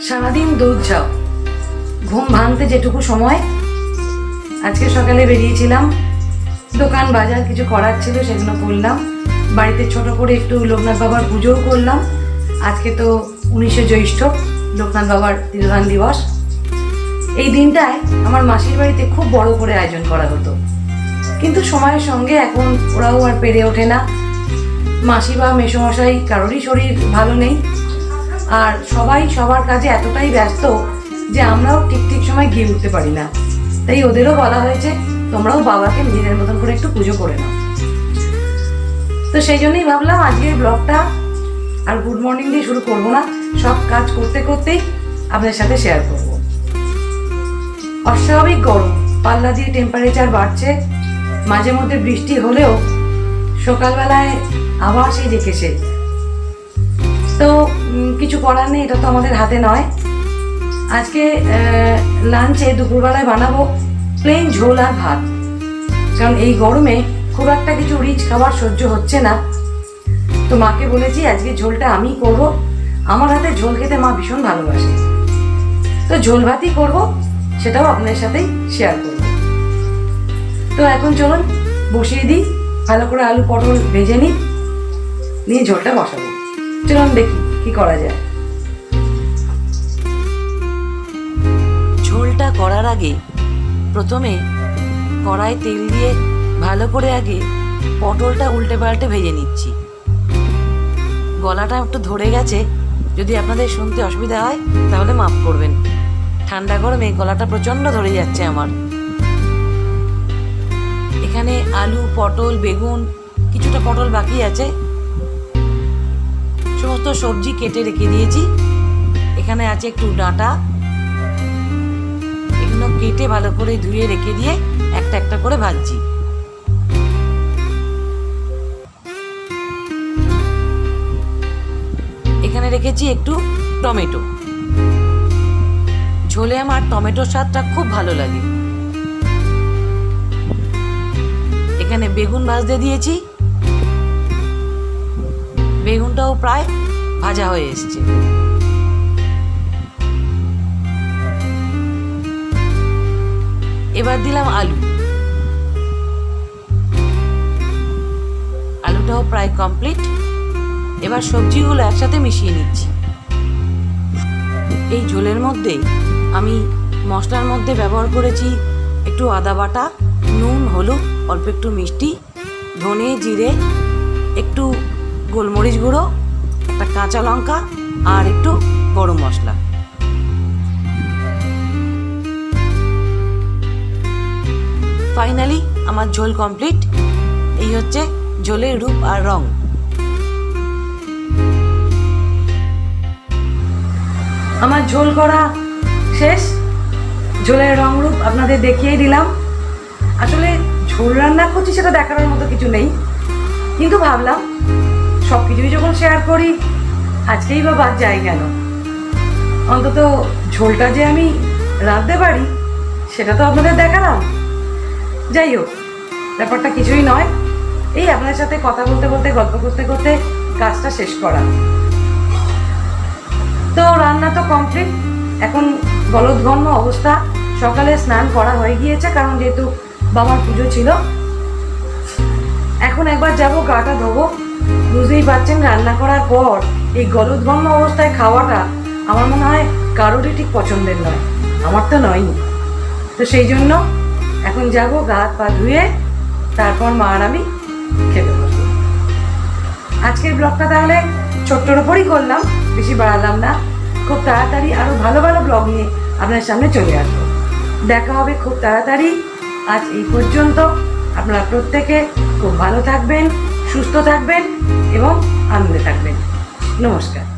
সারাদিন দুধ যাও ঘুম ভাঙতে যেটুকু সময়। আজকে সকালে বেরিয়েছিলাম। দোকান বাজার কিছু করার ছিল, সেগুলো করলাম। বাড়িতে ছোট করে একটু লোকনাথ বাবার পুজোও করলাম। আজকে তো উনিশে জ্যৈষ্ঠ, লোকনাথ বাবার তিরোধান দিবস। এই দিনটায় আমার মাসির বাড়িতে খুব বড় করে আয়োজন করা হতো। কিন্তু সময়ের সঙ্গে এখন ওরাও আর পেরে ওঠে না। মাসি বা মেসোমশাই, কারোরই শরীর ভালো নেই। আর সবাই সবার কাজে এতটাই ব্যস্ত যে আমরাও ঠিক ঠিক সময় গিয়ে উঠতে পারি না। তাই ওদেরও বলা হয়েছে, তোমরাও বাবাকে নিজেদের মতন করে একটু পুজো করে নাও। তো সেই জন্যই ভাবলাম আজকের ব্লগটা আর গুড মর্নিং দিয়ে শুরু করব না, সব কাজ করতে করতেই আপনাদের সাথে শেয়ার করব। অস্বাভাবিক গরম, পাল্লা দিয়ে টেম্পারেচার বাড়ছে, মাঝে মধ্যে বৃষ্টি হলেও সকালবেলায় আবার সেই রেখেছে তো কিছু করার নেই, এটা তো আমাদের হাতে নয়। আজকে লাঞ্চে দুপুরবেলায় বানাবো প্লেন ঝোল আর ভাত। কারণ এই গরমে খুব একটা কিছু রিচ খাবার সহ্য হচ্ছে না। তো মাকে বলেছি, আজকে ঝোলটা আমি করব। আমার হাতে ঝোল খেতে মা ভীষণ ভালোবাসে। তো ঝোল ভাতই করব, সেটাও আপনাদের সাথেই শেয়ার করব। তো এখন চলুন, বসিয়ে দিই। ভালো করে আলু পটল ভেজে নিই, নিয়ে ঝোলটা বসাবো। চলুন দেখি। কি করা যায়? ঝোলটা করার আগে প্রথমে কড়াই তেল দিয়ে ভালো করে আগে পটলটা উল্টে পাল্টে ভেজে নিচ্ছি। গলাটা একটু ধরে গেছে, যদি আপনাদের শুনতে অসুবিধা হয়, তাহলে মাফ করবেন। ঠান্ডা গরমে গলাটা প্রচণ্ড ধরে যাচ্ছে আমার। এখানে আলু, পটল, বেগুন, কিছুটা পটল বাকি আছে। সমস্ত সবজি কেটে রেখে দিয়েছি। এখানে আছে একটু ডাঁটা। এগুলো কেটে ভালো করে ধুয়ে রেখে দিয়ে একটা একটা করে ভাজছি। এখানে রেখেছি একটু টমেটো। ঝোলে আমার টমেটোর স্বাদটা খুব ভালো লাগে। এখানে বেগুন ভাজতে দিয়েছি। বেগুনটাও প্রায় ভাজা হয়ে এসছে। এবার দিলাম আলু। আলুটাও প্রায় কমপ্লিট এবার সবজিগুলো একসাথে মিশিয়ে নিচ্ছি। এই ঝোলের মধ্যে আমি মশলার মধ্যে ব্যবহার করেছি একটু আদা বাটা, নুন, হলুদ, অল্প একটু মিষ্টি, ধনে, জিরে, একটু গোলমরিচ গুঁড়ো, একটা কাঁচা লঙ্কা আর একটু গরম মশলা। ফাইনালি আমার ঝোল কমপ্লিট এই হচ্ছে ঝোলের রূপ আর রং। আমার ঝোল করা শেষ। ঝোলের রং রূপ আপনাদের দেখিয়ে দিলাম। আসলে ঝোল রান্না করছি সেটা দেখানোর মতো কিছু নেই। কিন্তু ভাবলাম সব কিছুই যখন শেয়ার করি, আজকেই বা বাদ যায় কেন? অন্তত ঝোলটা যে আমি রাঁধতে পারি, সেটা তো আপনাদের দেখালাম। যাই হোক, ব্যাপারটা কিছুই নয়। এই আপনার সাথে কথা বলতে বলতে, গল্প করতে করতে কাজটা শেষ করা। তো রান্না তো কমপ্লিট এখন গলদঘন্য অবস্থা। সকালে স্নান করা হয়ে গিয়েছে, কারণ যেহেতু বাবার পুজো ছিল। এখন একবার যাব গাটা ধোবো। বুঝতেই পারছেন রান্না করার পর এই গলদঘন্য অবস্থায় খাওয়াটা আমার মনে হয় কারোরই ঠিক পছন্দের নয়, আমার তো নয়ই। তো সেই জন্য এখন যাব, গা হাত পা ধুয়ে তারপর মা আর আমি খেতে বসবো। আজকের ব্লগটা তাহলে ছোট্টর ওপরই করলাম, বেশি বাড়ালাম না। খুব তাড়াতাড়ি আরও ভালো ভালো ব্লগ নিয়ে আপনার সামনে চলে আসব। দেখা হবে খুব তাড়াতাড়ি। আজ এই পর্যন্ত আপনারা প্রত্যেকে খুব ভালো থাকবেন। সুস্থ থাকবেন এবং আনন্দে থাকবেন। নমস্কার।